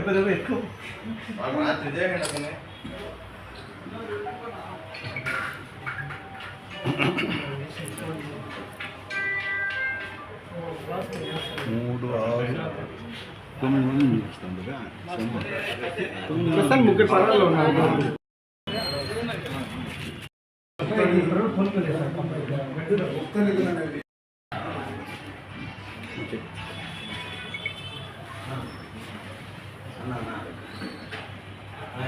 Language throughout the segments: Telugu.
పెద్ద ఎక్కువ మూడు ఆరు తొమ్మిది మంది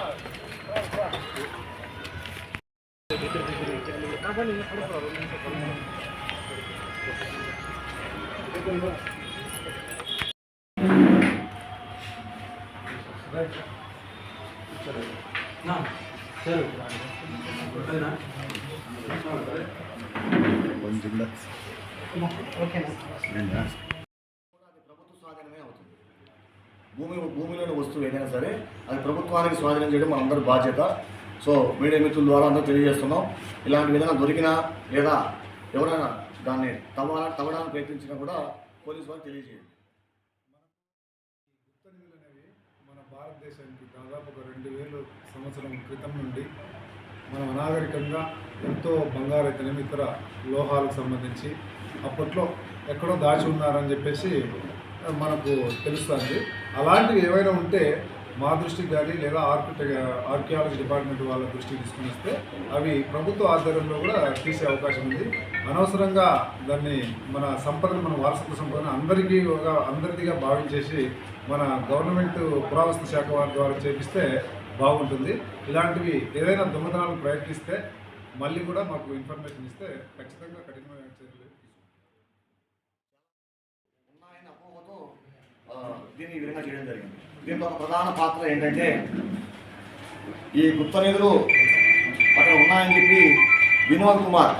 ఏంటా? అది ప్రభుత్వ స్వాధీనమే అవుతుంది భూమి భూమిలోని వస్తువు ఏదైనా సరే అది ప్రభుత్వానికి స్వాధీనం చేయడం మనందరి బాధ్యత. సో మీడియా మిత్రుల ద్వారా అందరూ తెలియజేస్తున్నాం. ఇలాంటి విధంగా దొరికినా లేదా ఎవరైనా దాన్ని తవ్వ తవ్వడానికి ప్రయత్నించినా కూడా పోలీసు వారికి తెలియజేయండి. గుప్త నిధులు అనేవి మన భారతదేశానికి దాదాపు ఒక రెండు వేలు సంవత్సరం క్రితం నుండి మనం అనాగరికంగా ఎంతో బంగారు అయితేనేమి ఇతర లోహాలకు సంబంధించి అప్పట్లో ఎక్కడో దాచి ఉన్నారని చెప్పేసి మనకు తెలుస్తుంది. అలాంటివి ఏవైనా ఉంటే మా దృష్టికి కానీ లేదా ఆర్కిటె ఆర్కియాలజీ డిపార్ట్మెంట్ వాళ్ళ దృష్టికి తీసుకుని వస్తే అవి ప్రభుత్వ ఆధ్వర్యంలో కూడా తీసే అవకాశం ఉంది. అనవసరంగా దాన్ని మన సంపదను మన వారసత్వ సంపదను అందరికీ ఒక అందరిదిగా భావించేసి మన గవర్నమెంట్ పురావస్తు శాఖ వారి ద్వారా చేపిస్తే బాగుంటుంది. ఇలాంటివి ఏదైనా దొంగతనాలు ప్రయత్నిస్తే మళ్ళీ కూడా మాకు ఇన్ఫర్మేషన్ ఇస్తే ఖచ్చితంగా కఠినమైన చర్యలు తీసుకుంటాం ఉన్నాయని అపోహతో ఆ, దీన్ని ఈ విధంగా చేయడం జరిగింది. దీంట్లో ఒక ప్రధాన పాత్ర ఏంటంటే ఈ గుప్త నిధులు అక్కడ ఉన్నాయని చెప్పి వినోద్ కుమార్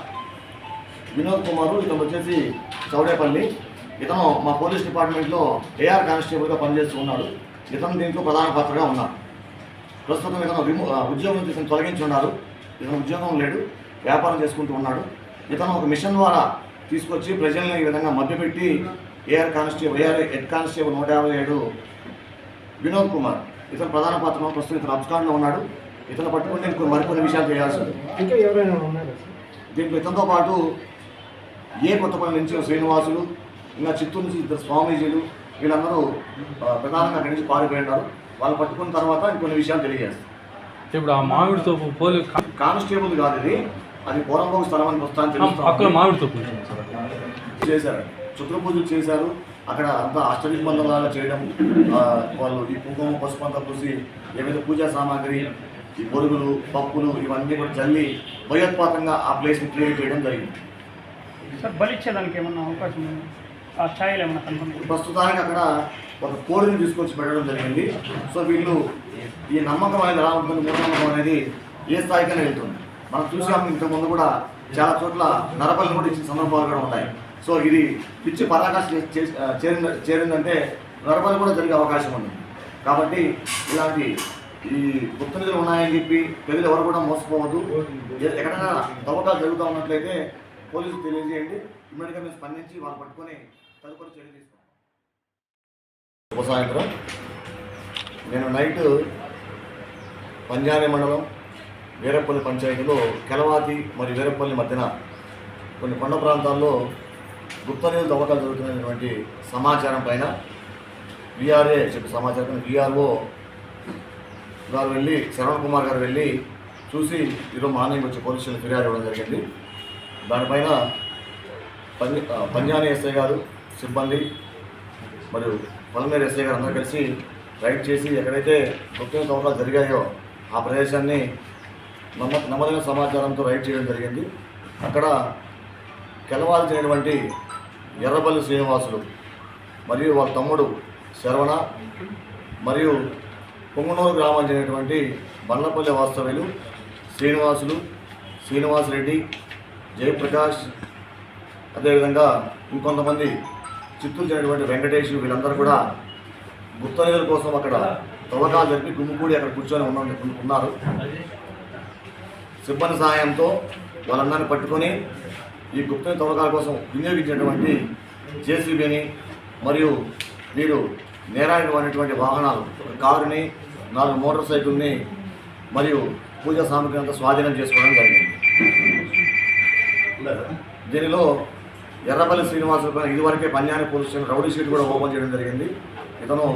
వినోద్ కుమార్ ఇతను వచ్చేసి చౌడేపల్లి. ఇతను మా పోలీస్ డిపార్ట్మెంట్లో ఏఆర్ కానిస్టేబుల్గా పనిచేస్తూ ఉన్నాడు. ఇతను దీంట్లో ప్రధాన పాత్రగా ఉన్నాడు. ప్రస్తుతం ఇతను విమో ఉద్యోగం నుంచి ఇతను తొలగించి ఉన్నారు ఇతను ఉద్యోగం లేడు వ్యాపారం చేసుకుంటూ ఉన్నాడు. ఇతను ఒక మిషన్ ద్వారా తీసుకొచ్చి ప్రజల్ని ఈ విధంగా మధ్యపెట్టి AR constable AR head constable నూట యాభై ఏడు వినోద్ కుమార్. ఇతను ప్రధాన పాత్రలో ప్రస్తుతం ఇతను అబ్స్కాండ్లో ఉన్నాడు. ఇతను పట్టుకుంటే ఇంకో మరికొన్ని విషయాలు చేయాల్సి ఉంది ఇంకా ఎవరైనా ఉన్నారా సార్? దీంట్లో ఇతనితో పాటు ఏ కొత్తపల్లి నుంచి శ్రీనివాసులు ఇంకా చిత్తూరు నుంచి ఇద్దరు స్వామీజీలు వీళ్ళందరూ ప్రధానంగా అక్కడి నుంచి పారిపోయినారు వాళ్ళు పట్టుకున్న తర్వాత ఇంకొన్ని విషయాలు తెలియజేస్తారు ఇప్పుడు ఆ మామిడి తోపు పోలి కానిస్టేబుల్ కాదు ఇది. అది పూర్వంభోగ స్థలం అని వస్తాను మామిడి తోపు ఉంటుంది సార్ చేశారు. అక్కడ అంతా అష్టదిగ్బంధంలాగా చేయడం వాళ్ళు ఈ కుంకుమ పసుపు అంతా పూసి ఏవైతే పూజా సామాగ్రి ఈ బొరుగులు పప్పులు ఇవన్నీ కూడా చల్లి భయోత్పాతంగా ఆ ప్లేస్ని క్రియేట్ చేయడం జరిగింది. సార్ బలిచ్చేదానికి ఏమన్నా అవకాశం ఆ ఛాయలు ఏమన్నా ప్రస్తుతానికి అక్కడ ఒక కోడిని తీసుకొచ్చి పెట్టడం జరిగింది. సో వీళ్ళు ఈ నమ్మకం అనేది ఎలా ఉంటుంది మూఢనమ్మకం అనేది ఏ స్థాయికైనా వెళ్తుంది. మనం చూసాము ఇంతకుముందు కూడా చాలా చోట్ల నరబలిని కూడా ఇచ్చిన సందర్భాలు కూడా ఉన్నాయి. సో ఇది పిచ్చి పరాకాశ చేరింది చేరిందంటే నరబలి కూడా జరిగే అవకాశం ఉంది. కాబట్టి ఇలాంటి ఈ గుప్త నిధులు ఉన్నాయని చెప్పి ప్రజలు ఎవరు కూడా మోసపోవద్దు. ఎక్కడైనా తవ్వకాలు జరుగుతూ ఉన్నట్లయితే పోలీసులు తెలియజేయండి. ఇమ్మీడియట్గా మేము స్పందించి వాళ్ళు పట్టుకొని తదుపరి చర్య తీసుకుంటాం. శుభ సాయంత్రం. నేను నైట్ పంజాని మండలం వీరపల్లి పంచాయతీలో కెలవాతి మరియు వీరపల్లి మధ్యన కొన్ని కొండ ప్రాంతాల్లో గుప్త తవ్వకాలు జరుగుతున్నటువంటి సమాచారం పైన విఆర్ఏ చెప్పి సమాచారం విఆర్ఓ గారు వెళ్ళి శరవణ్ కుమార్ గారు వెళ్ళి చూసి ఈరోజు మార్నింగ్ వచ్చి పోలీస్ స్టేషన్ ఫిర్యాదు ఇవ్వడం జరిగింది. దానిపైన పంజ పంజాని ఎస్ఐ గారు సిబ్బంది మరియు పలమేరు ఎస్ఐ గారు అందరూ కలిసి రైడ్ చేసి ఎక్కడైతే గుప్త తవ్వకాలు జరిగాయో ఆ ప్రదేశాన్ని నమ్మ నమ్మదైన సమాచారంతో రైడ్ చేయడం జరిగింది. అక్కడ కెలవాల్సినటువంటి ఎర్రబల్లి శ్రీనివాసులు మరియు వాళ్ళ తమ్ముడు శరవణ మరియు పొంగునూరు గ్రామం చెందినటువంటి బండ్లపల్లి వాస్తవ్యులు శ్రీనివాసులు శ్రీనివాసరెడ్డి జయప్రకాష్ అదేవిధంగా ఇంకొంతమంది చిత్తూరు చెందినటువంటి వెంకటేష్ వీళ్ళందరూ కూడా గుప్త కోసం అక్కడ తవ్వకాలు జరిపి గుమ్ముకూడి అక్కడ కూర్చొని ఉన్న ఉన్నారు. సిబ్బంది సహాయంతో వాళ్ళందరినీ పట్టుకొని ఈ గుప్త తవ్వకాల కోసం వినియోగించినటువంటి జేసీబీని మరియు వీరు నేరాడినటువంటి వాహనాలు ఒక కారుని నాలుగు మోటార్ సైకిల్ని మరియు పూజా సామగ్రి అంతా స్వాధీనం చేసుకోవడం జరిగింది. దీనిలో ఎర్రపల్లి శ్రీనివాసులు పైన ఇదివరకే Panyani police station rowdy sheet కూడా ఓపెన్ చేయడం జరిగింది. ఇతను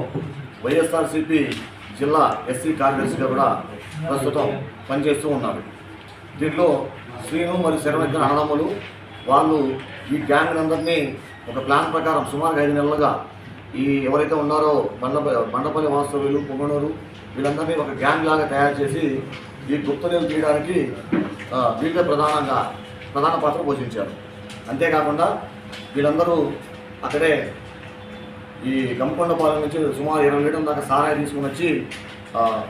వైఎస్ఆర్సీపీ జిల్లా ఎస్సీ కార్యదర్శిగా కూడా ప్రస్తుతం పనిచేస్తూ ఉన్నారు. దీంట్లో శ్రీను మరియు శరణ ఇద్దరు అన్నదమ్ములు వాళ్ళు ఈ గ్యాంగ్లందరినీ ఒక ప్లాన్ ప్రకారం సుమారు ఐదు నెలలుగా ఈ ఎవరైతే ఉన్నారో బండప బండపల్లి వాస్తవ్యులు పొంగనూరు వీళ్ళందరినీ ఒక గ్యాంగ్ లాగా తయారు చేసి ఈ గుప్త తీయడానికి వీళ్ళే ప్రధానంగా ప్రధాన పాత్ర పోషించారు. అంతేకాకుండా వీళ్ళందరూ అక్కడే ఈ గంపకొండపాలెం నుంచి సుమారు ఇరవై లీటర్ల దాకా సారాయి తీసుకుని వచ్చి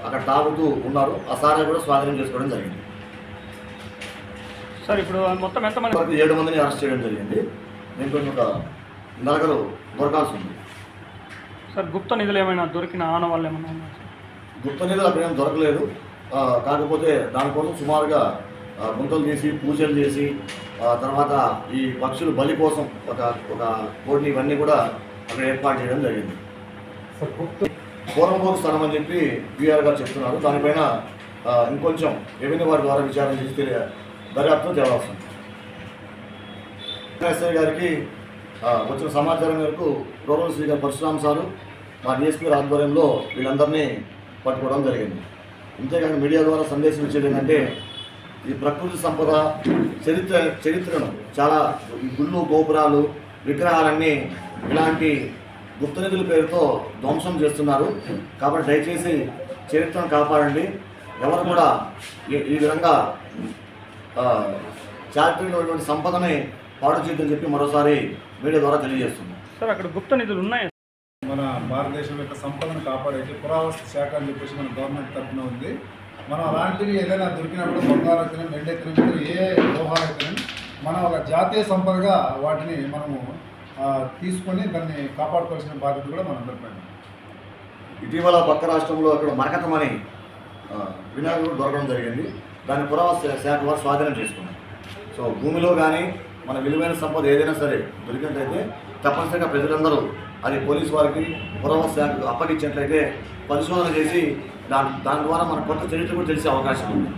అక్కడ తాగుతూ ఉన్నారు. ఆ సారాయి కూడా స్వాధీనం చేసుకోవడం జరిగింది. సార్ ఇప్పుడు మొత్తం ఎంతమంది? ఏడు మందిని అరెస్ట్ చేయడం జరిగింది. దీంట్లో ఒక నలుగురు దొరకాల్సి ఉంది. సార్ గుప్త నిధులు ఏమైనా దొరికిన ఆనవాళ్ళు ఏమైనా ఉన్నాయా? గుప్త నిధులు అక్కడ ఏం దొరకలేదు. ఆ, కాకపోతే దానికోసం సుమారుగా గుంతలు తీసి పూజలు చేసి ఆ, తర్వాత ఈ పక్షులు బలి కోసం ఒక ఒక కోడిని ఇవన్నీ కూడా అక్కడ ఏర్పాటు చేయడం జరిగింది. పూర్వపూర్ స్థలం అని చెప్పి బీఆర్ గారు చెప్తున్నారు. దానిపైన ఇంకొంచెం రెవెన్యూ వారి ద్వారా విచారణ చేసి తెలియ- దర్యాప్తు జరగాల్సింది ఎస్ఐ గారికి వచ్చిన సమాచారం మేరకు గౌరవ శ్రీ గారు పరశురామ్ సారు మా డిఎస్పీ ఆధ్వర్యంలో వీళ్ళందరినీ పట్టుకోవడం జరిగింది. అంతేకాని మీడియా ద్వారా సందేశం ఇచ్చేది ఏంటంటే ఈ ప్రకృతి సంపద చరిత్ర చరిత్రను చాలా ఈ గుళ్ళు గోపురాలు విగ్రహాలన్నీ ఇలాంటి గుప్తనిధుల పేరుతో ధ్వంసం చేస్తున్నారు. కాబట్టి దయచేసి చరిత్రను కాపాడండి. ఎవరు కూడా ఈ ఈ విధంగా ఆ, చారిత్రకమైనటువంటి సంపదని పాడు చేయొద్దని చెప్పి మరోసారి మీడియా ద్వారా తెలియజేస్తుంది సార్ అక్కడ గుప్త నిధులు ఉన్నాయా? మన భారతదేశం యొక్క సంపదను కాపాడేది పురావస్తు శాఖ అని చెప్పేసి మన గవర్నమెంట్ తరఫున ఉంది. మనం అలాంటివి ఏదైనా దొరికినప్పుడు బంగారు అయితేనే మెండ్ అయితేనే ఏ అయితేనే మనం ఒక జాతీయ సంపదగా వాటిని మనము తీసుకొని దాన్ని కాపాడుకోవాల్సిన బాధ్యత కూడా మన అందరిపైన ఇటీవల పక్క రాష్ట్రంలో అక్కడ మరకతం అని ఆ, వినాయకుడు దొరకడం జరిగింది. దాన్ని పురావస్తు శాఖ వారు స్వాధీనం చేసుకున్నారు. సో భూమిలో కానీ మన విలువైన సంపద ఏదైనా సరే దొరికినట్లయితే తప్పనిసరిగా ప్రజలందరూ అది పోలీస్ వారికి పురావస్తు శాఖకు అప్పగించినట్లయితే పరిశోధన చేసి దాని దాని ద్వారా మన కొత్త చరిత్ర కూడా తెలిసే అవకాశం ఉంది.